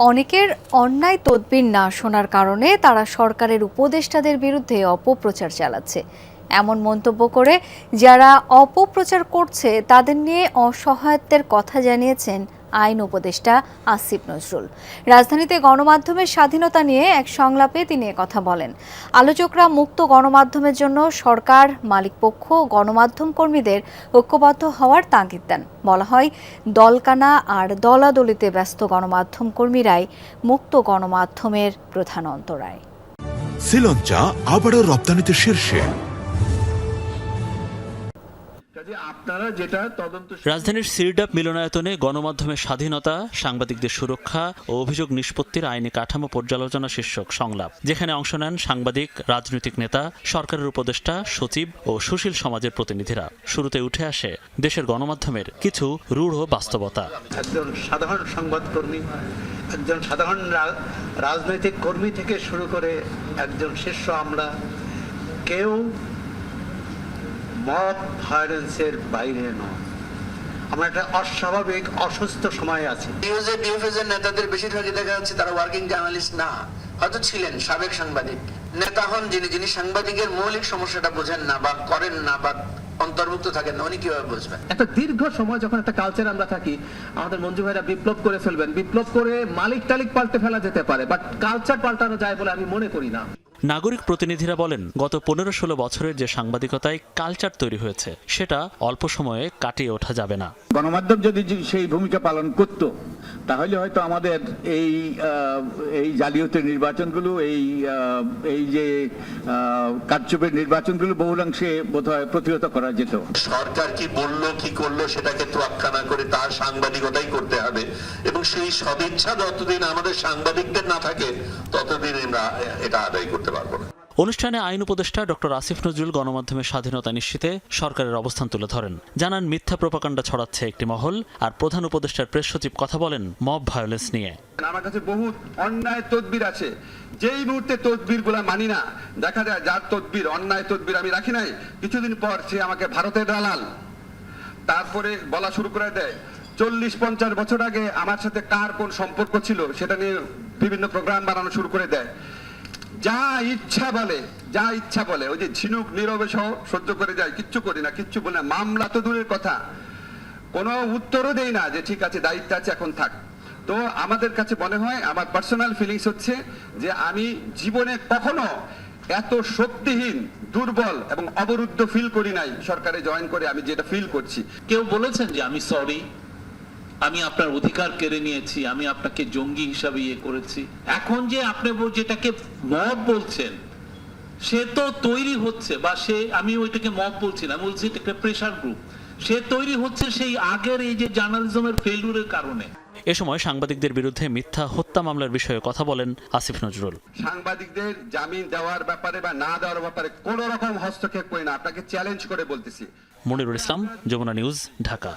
অনেকের অন্যায় তদবির না শোনার কারণে তারা সরকারের উপদেষ্টাদের বিরুদ্ধে অপপ্রচার চালাচ্ছে। এমন মন্তব্য করে যারা অপপ্রচার করছে, তাদের নিয়ে অসহায়ত্বের কথা জানিয়েছেন আইন উপদেষ্টা আসিফ নজরুল। রাজধানীতে গণমাধ্যমের স্বাধীনতা নিয়ে এক সংলাপে তিনি কথা বলেন। আলোচকরা মুক্ত গণমাধ্যমের জন্য সরকার, মালিকপক্ষ, গণমাধ্যম কর্মীদের ঐক্যবদ্ধ হওয়ার তাগিদ দেন। বলা হয়, দলকানা আর দলাদলিতে ব্যস্ত গণমাধ্যম কর্মীরাই মুক্ত গণমাধ্যমের প্রধান অন্তরায়। শ্রীলঞ্চা আবারও রপ্তানিতে শীর্ষে। রাজধানীর সিরডাপ মিলনায়তনে গণমাধ্যমের স্বাধীনতা সাংবাদিকদের সুরক্ষা ও অভিযোগ নিষ্পত্তির আইনি কাঠামো পর্যালোচনা শীর্ষক সংলাপ যেখানে অংশ নেন সাংবাদিক রাজনৈতিক নেতা সরকারের উপদেষ্টা সচিব ও সুশীল সমাজের প্রতিনিধিরা। শুরুতে উঠে আসে দেশের গণমাধ্যমের কিছু রূঢ় বাস্তবতা। একজন সাধারণ সংবাদকর্মী একজন সাধারণ রাজনৈতিক কর্মী থেকে শুরু করে একজন শীর্ষ আমরা কেউ মব ভায়োলেন্সের বাইরে নয়। আমরা একটা অস্বাভাবিক অসুস্থ সময়ে আছি। নিউজে নেতাদের বেশিরভাগই দেখা যাচ্ছে তারা ওয়ার্কিং জার্নালিস্ট না। হয়তো ছিলেন সাবেক সাংবাদিক। নেতা হন যিনি যিনি সাংবাদিকের মৌলিক সমস্যাটা বোঝেন না বা করেন না বা অন্তর্ভুক্ত থাকেন না উনি কীভাবে বুঝবেন? একটা দীর্ঘ সময় যখন একটা কালচার আমরা থাকি আমাদের মঞ্জু ভাইরা বিপ্লব করে ফেলবেন। বিপ্লব করে মালিক টালিক পাল্টে ফেলা যেতে পারে বাট কালচার পাল্টানো যায় বলে আমি মনে করি না। নাগরিক প্রতিনিধিরা বলেন, গত পনেরো ষোলো বছরের যে সাংবাদিকতায় কালচার তৈরি হয়েছে, সেটা অল্প সময়ে কাটিয়ে ওঠা যাবে না। গণমাধ্যম যদি সেই ভূমিকা পালন করত তাহলে হয়তো আমাদের এই এই জালিয়াতের নির্বাচনগুলো, এই এই যে কারচুপের নির্বাচনগুলো বহুলাংশে বোধহয় প্রতিহত করা যেত। সরকার কি বলল, কি করল, সেটাকে তোয়াক্কা না করে তার সাংবাদিকতাই করতে হবে। এবং সেই সদিচ্ছা যতদিন আমাদের সাংবাদিকদের না থাকে, ততদিন আমরা এটা আদায় করতে পারব না। অনুষ্ঠানে আইন উপদেষ্টা ডক্টর আসিফ নজরুল গণমাধ্যমের স্বাধীনতা নিশ্চিতে সরকারের অবস্থান তুলে ধরেন। জানান, মিথ্যা প্রপাকাণ্ডা ছড়াচ্ছে একটি মহল আর প্রধান উপদেষ্টার প্রেস সচিব কথা বলেন মব ভায়োলেন্স নিয়ে। আমার কাছে বহু অন্যায় তদবির আছে। যেই মুহূর্তে তদবিরগুলা মানি না, দেখা যায় যার তদবির অন্যায় তদবির আমি রাখি নাই, কিছুদিন পর সে আমাকে ভারতের দালাল। তারপরে বলা শুরু করে দেয়, চল্লিশ পঞ্চাশ বছর আগে আমার সাথে কার কোন সম্পর্ক ছিল সেটা নিয়ে বিভিন্ন প্রোগ্রাম বানানো শুরু করে দেয়। যা ইচ্ছা বলে, যা ইচ্ছা বলে, ওই যে ঝিনুক নীরবে সহ সহ্য করে যায়, কিচ্ছু করি না, কিচ্ছু বলে না, মামলা তো দূরের কথা। কোনো উত্তরও দেই না যে ঠিক আছে, দায়িত্ব আছে, এখন থাক। তো আমাদের কাছে মনে হয়, আমার পার্সোনাল ফিলিংস হচ্ছে যে আমি জীবনে কখনো এত শক্তিহীন, দুর্বল এবং অবরুদ্ধ ফিল করি নাই, সরকারে জয়েন করে আমি যেটা ফিল করছি। কেউ বলেছেন যে আমি সরি আমি আপনার অধিকার কেড়ে নিয়েছি আমি আপনাকে জঙ্গি হিসাবে ইয়ে করেছি। এখন যে আপনি যেটাকে মব বলছেন সে তো তৈরি হচ্ছে বা সে আমি ওইটাকে মব বলছি না বলছি এটা প্রেশার গ্রুপ সে তৈরি হচ্ছে সেই আগের এই যে জার্নালিজমের ফেলুরের কারণে। এ সময় সাংবাদিকদের বিরুদ্ধে মিথ্যা হত্যা মামলার বিষয়ে কথা বলেন আসিফ নজরুল। সাংবাদিকদের জামিন দেওয়ার ব্যাপারে বা না দেওয়ার ব্যাপারে কোন রকম হস্তক্ষেপ করি না আপনাকে চ্যালেঞ্জ করে বলতেছি। মনিরুল ইসলাম যমুনা নিউজ ঢাকা।